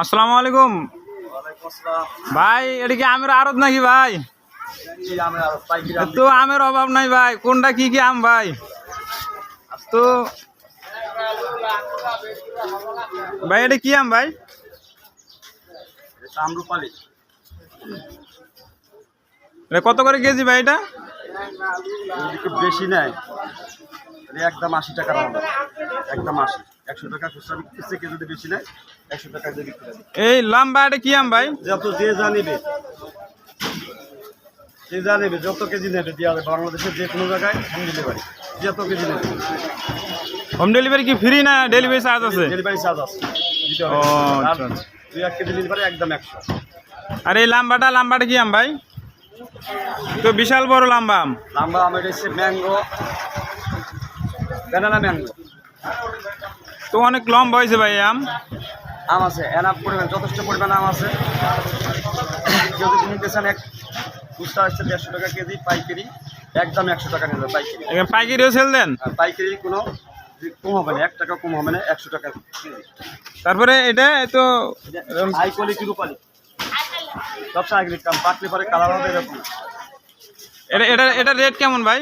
আসসালামু আলাইকুম। ভাই এটা কি আমের আড়ত নাকি ভাই? তো আমের অভাব নাই ভাই কোনটা কি কি আম ভাই? তো ভাই এটা কি আম ভাই? আমরুপালি। এটা কত করে কেজি ভাই এটা? বেশি তাহলে একদম আশি টাকা রাখবে একদম আশি। একশো টাকা খুচরা বিক্রি থেকে যদি বেশি নেয় একশো টাকা দিয়ে বিক্রি এই লম্বা এটা কি আম ভাই? যত যে যা নেবে যে যা নেবে যত কেজি নেবে দেওয়া হবে বাংলাদেশের যে কোনো জায়গায় হোম ডেলিভারি যত কেজি নেবে। হোম ডেলিভারি কি ফ্রি না ডেলিভারি চার্জ আছে? ডেলিভারি চার্জ আছে। দিতে হবে। আর আচ্ছা, আচ্ছা। দুই এক কেজি ডেলিভারি একদম একশো। আর এই লাম্বাটা লাম্বাটা কি আম ভাই? তো বিশাল বড় লাম্বা আম। লাম্বা আমার এসে ম্যাঙ্গো ব্যানানা ম্যাঙ্গো। তো অনেক লম্বা হয়েছে ভাই আম। আম আছে এনাফ পরিমাণ যথেষ্ট পরিমাণ আম আছে। যদি তুমি পেছন এক খুচরা আসছে দেড়শো টাকা কেজি পাইকারি একদম একশো টাকা নেবে পাইকারি। পাইকারিও সেল দেন? আর পাইকারি কোনো কম হবে না এক টাকা কম হবে না একশো টাকা তারপরে এটা তো হাই কোয়ালিটি রূপালি সব সাইকেলিক কাম পাকলে পরে কালার হবে এরকম। এটা এটা এটা রেট কেমন ভাই?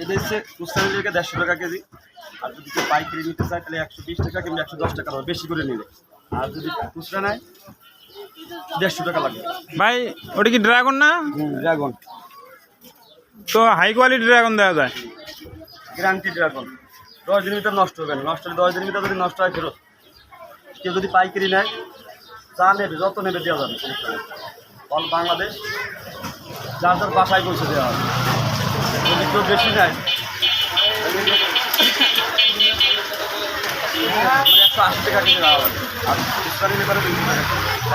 এটা হচ্ছে খুচরা দেড়শো টাকা কেজি। আর যদি কেউ পাইকারি নিতে চায় তাহলে একশো বিশ টাকা কিংবা একশো দশ টাকা বেশি করে নিলে আর যদি খুচরা নেয় দেড়শো টাকা লাগবে ভাই ওটা কি ড্রাগন না? ড্রাগন। তো হাই কোয়ালিটি ড্রাগন দেওয়া যায়? Guarantee dragon. দশ দিনের ভিতরে নষ্ট হবে না। নষ্ট হলে দশ দিনের ভিতরে যদি নষ্ট হয় ফেরত। কেউ যদি পাইকারি নেয় যা নেবে যত নেবে দেওয়া যাবে অল বাংলাদেশ যার যার বাসায় পৌঁছে দেওয়া হবে। যদি কেউ বেশি নেয় একশো আশি টাকা কিনে দেওয়া হবে। আর খুচরা নিলে দুইশো টাকা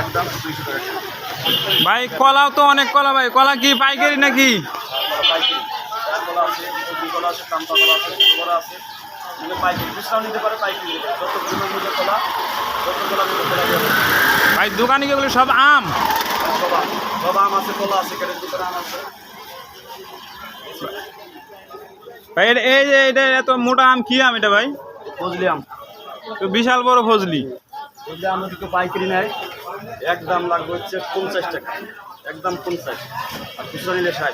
একদম দুইশো টাকা ভাই কলাও তো অনেক কলা ভাই। কলা কি পাইকারি নাকি? কলা আছে কলা আছে কাম্পা কলা আছে কলা আছে। ভাই দোকানে গেলে সব আম সব আম? সব আম আছে কলা আছে কেটের ভিতরে আম আছে ভাই এটা- এই যে এটা এত মোটা আম কি আম এটা ভাই? ফজলি আম। তো বিশাল বড় ফজলি। ফজলি আম যদি কেউ পাইকারি নেয়। একদম লাগবে হচ্ছে পঞ্চাশ টাকা। একদম পঞ্চাশ। আর খুচরা নিলে ষাট।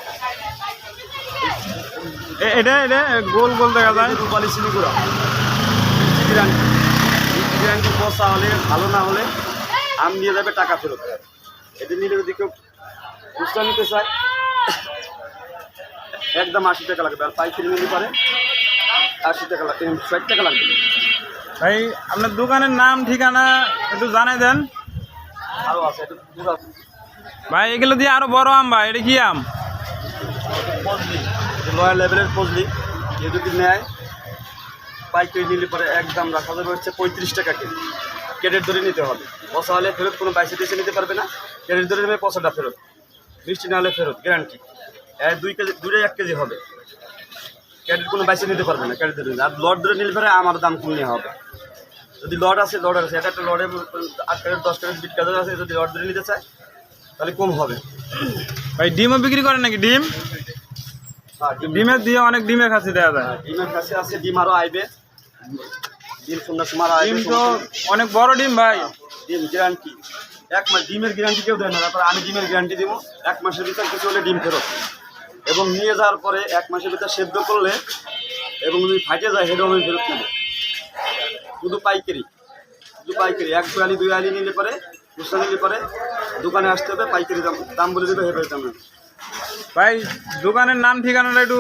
এ- এটা এটা গোল গোল দেখা যায়। রূপালি চিনিগুড়া গ্যারান্টি গ্যারান্টি বসা হলে ভালো না হলে আম নিয়ে যাবে টাকা ফেরত। এদের নিলে যদি কেউ খুচরা নিতে চায় একদম আশি টাকা লাগবে। আর পাইকারি নিতে পারে আশি টাকা লাগবে ষাট টাকা লাগবে। ভাই আপনার দোকানের নাম ঠিকানা একটু জানাই দেন। ভাই এগুলো দিয়ে আরও বড় আম ভাই এটা কি আম? লেভেলের ফজলি। যদি নেয় পাইকারি নিলে পরে একদম রাখা যাবে হচ্ছে পঁয়ত্রিশ টাকা কেজি। ধরে নিতে হবে। পচা হলে ফেরত কোনো নিতে পারবে না। ধরে নেবে পচাটা ফেরত। বৃষ্টি না হলে ফেরত গ্যারান্টি দুই কেজি এক কেজি হবে। ক্যারেট কোনো বাইসে নিতে পারবে না ক্যারেট ধরে আর লট ধরে নিলে পরে আমার দাম কমিয়ে হবে। যদি লট আছে লট আছে এটা একটা লটে আট ক্যারেট দশ ক্যারেট বিট কাজের আছে যদি লট ধরে নিতে চায় তাহলে কম হবে। ভাই ডিমও বিক্রি করেন নাকি? ডিম? ডিম। ডিমের দিয়ে অনেক ডিমের খাসি দেওয়া যায়। ডিমের কাছে আছে ডিম আরও আইবে। ডিম সন্ধ্যার সময় ডিম তো অনেক বড় ডিম ভাই। ডিম গ্যারান্টি এক মাস ডিমের গ্যারান্টি কেউ দেয় না। তারপর আমি ডিমের গ্যারান্টি দেবো। এক মাসের ভিতর কিছু হলে ডিম ফেরত। এবং নিয়ে যাওয়ার পরে এক মাসের ভিতরে সেদ্ধ করলে এবং যদি ফাটে যায় হেডও আমি ফেরত নেব শুধু পাইকারি শুধু পাইকারি এক দুই আলি দুই আলি নিলে পরে, দুশো নিলে পরে দোকানে আসতে হবে, পাইকারি দাম দাম বলে দেবে হেবে দাম। ভাই, দোকানের নাম ঠিকানাটা একটু